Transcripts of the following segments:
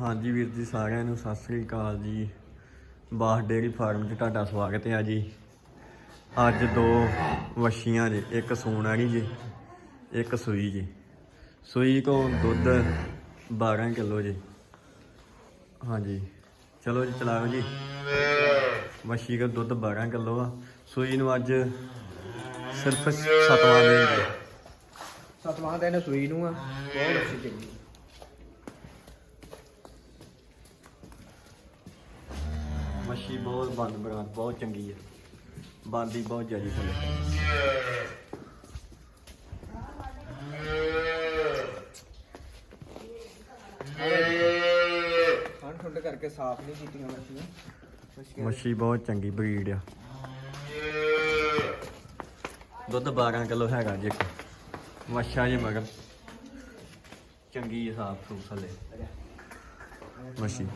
ਹਾਂਜੀ ਵੀਰ ਜੀ, ਸਾਰਿਆਂ ਨੂੰ ਸਤਿ ਸ੍ਰੀ ਅਕਾਲ ਜੀ। ਬਾਸ ਡੇਅਰੀ ਫਾਰਮ 'ਚ ਤੁਹਾਡਾ ਸਵਾਗਤ ਹੈ ਜੀ। ਅੱਜ ਦੋ ਵਛੀਆਂ ਜੀ, ਇੱਕ ਸੂਣ ਵਾਲੀ ਜੀ, ਇੱਕ ਸੂਈ ਜੀ। ਸੂਈ ਕੋ ਦੁੱਧ 12 ਕਿਲੋ ਜੀ। ਹਾਂਜੀ, ਚਲੋ ਜੀ, ਚਲਾਓ ਜੀ। ਵਛੀ ਦਾ ਦੁੱਧ 12 ਕਿਲੋ ਆ। ਸੂਈ ਨੂੰ ਅੱਜ ਸਿਰਫ ਸਤਵਾਂ ਦਿਨ ਜੀ ਸਤਵਾਂ ਦਿਨ ਸੂਈ ਨੂੰ ਆ। ਬਹੁਤ ਅੱਛੀ ਚੰਗੀ। ਮੱਛੀ ਬਹੁਤ ਬੰਦ ਬਰਾਤ ਬਹੁਤ ਚੰਗੀ ਹੈ ਬੰਦੀ ਬਹੁਤ ਜ਼ਿਆਦੀ ਥੱਲੇ। ਠੰਡ ਠੰਡ ਕਰਕੇ ਸਾਫ਼ ਨਹੀਂ ਕੀਤੀਆਂ ਮੱਛੀਆਂ। ਮੱਛੀਆਂ ਮੱਛੀ ਬਹੁਤ ਚੰਗੀ ਬਰੀਡ ਆ। ਦੁੱਧ 12 ਕਿਲੋ ਹੈਗਾ ਜੀ ਇੱਕ। ਮੱਛਾ ਜੀ ਮਗਰ। ਚੰਗੀ ਹੈ ਸਾਫ਼ ਸੂਫ ਥੱਲੇ। ਮੱਛੀ।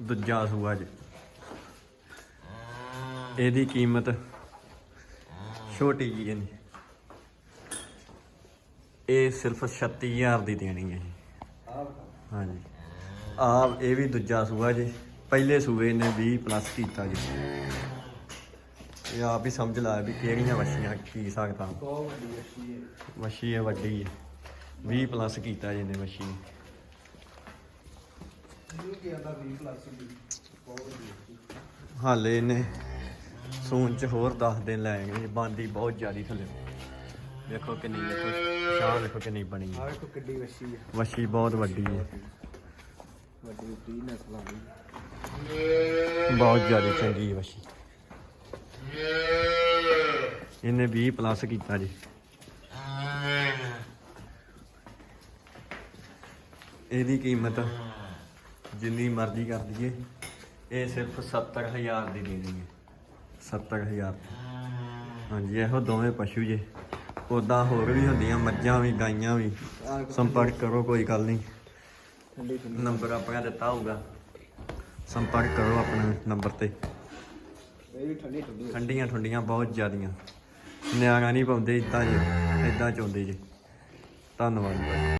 ਦੂਜਾ ਸੂਆ ਜੀ ਇਹਦੀ ਕੀਮਤ ਛੋਟੀ ਜੀ ਇਹਦੀ ਇਹ ਸਿਰਫ 36000 ਦੀ ਦੇਣੀ ਹੈ ਹਾਂਜੀ। ਆ ਇਹ ਵੀ ਦੂਜਾ ਸੂਆ ਜੀ। ਪਹਿਲੇ ਸੂਏ ਨੇ 20 ਪਲੱਸ ਕੀਤਾ ਜੀ। ਇਹ ਆਪ ਹੀ ਸਮਝ ਲਾ ਵੀ ਕਿਹੜੀਆਂ ਵੱਛੀਆਂ ਕੀ ਸਕਦਾ ਬਹੁਤ ਵੱਡੀ ਮੱਛੀ ਹੈ। ਵੱਡੀ ਹੈ। 20 ਪਲੱਸ ਕੀਤਾ ਜੀ ਨੇ ਵੱਛੀ ਨੇ। ਇਹ ਕੀ ਆਂਦਾ 20 ਪਲੱਸ ਦੀ ਬਹੁਤ ਵੱਡੀ ਮੱਛੀ ਹਾਲੇ ਇਹਨੇ ਸੂਨ ਚ ਹੋਰ 10 ਦਿਨ ਲੈਣਗੇ ਬਾਂਦੀ ਬਹੁਤ ਜ਼ਿਆਦੀ ਥੱਲੇ। ਦੇਖੋ ਕਿੰਨੀ ਦੇਖੋ ਸ਼ਾਹ ਦੇਖੋ ਕਿੰਨੀ ਬਣੀ ਹੈ। ਵੇਖੋ ਕਿੱਡੀ ਮੱਛੀ ਹੈ ਵੱਛੀ ਬਹੁਤ ਵੱਡੀ ਹੈ। ਵੱਡੀ 30 ਨਸਲਾਂ ਦੀ ਬਹੁਤ ਜ਼ਿਆਦਾ ਚੰਗੀ ਵੱਛੀ। ਇਹਨੇ 20 ਪਲੱਸ ਕੀਤਾ ਜੀ। ਇਹਦੀ ਕੀਮਤ ਜਿੰਨੀ ਮਰਜ਼ੀ ਕਰ ਦਈਏ ਇਹ ਸਿਰਫ 70000 ਦੀ ਦੇਣੀ ਹੈ 70000 ਹਾਂਜੀ ਇਹੋ ਦੋਵੇਂ ਪਸ਼ੂ ਜੇ। ਉਦਾਂ ਹੋਰ ਵੀ ਹੁੰਦੀਆਂ ਮੱਝਾਂ ਵੀ ਗਾਈਆਂ ਵੀ। ਸੰਪਰਕ ਕਰੋ ਕੋਈ ਗੱਲ ਨਹੀਂ। ਨੰਬਰ ਆਪਣਾ ਦਿੱਤਾ ਹੋਊਗਾ। ਸੰਪਰਕ ਕਰੋ ਆਪਣੇ ਨੰਬਰ ਤੇ। ਠੰਡੀਆਂ ਠੰਡੀਆਂ ਬਹੁਤ ਜ਼ਿਆਦੀਆਂ। ਨਿਆਣਾ ਨਹੀਂ ਪਾਉਂਦੇ ਇਦਾਂ ਜੀ ਇਦਾਂ ਚਾਹੁੰਦੇ ਜੀ। ਧੰਨਵਾਦ। ਜੀ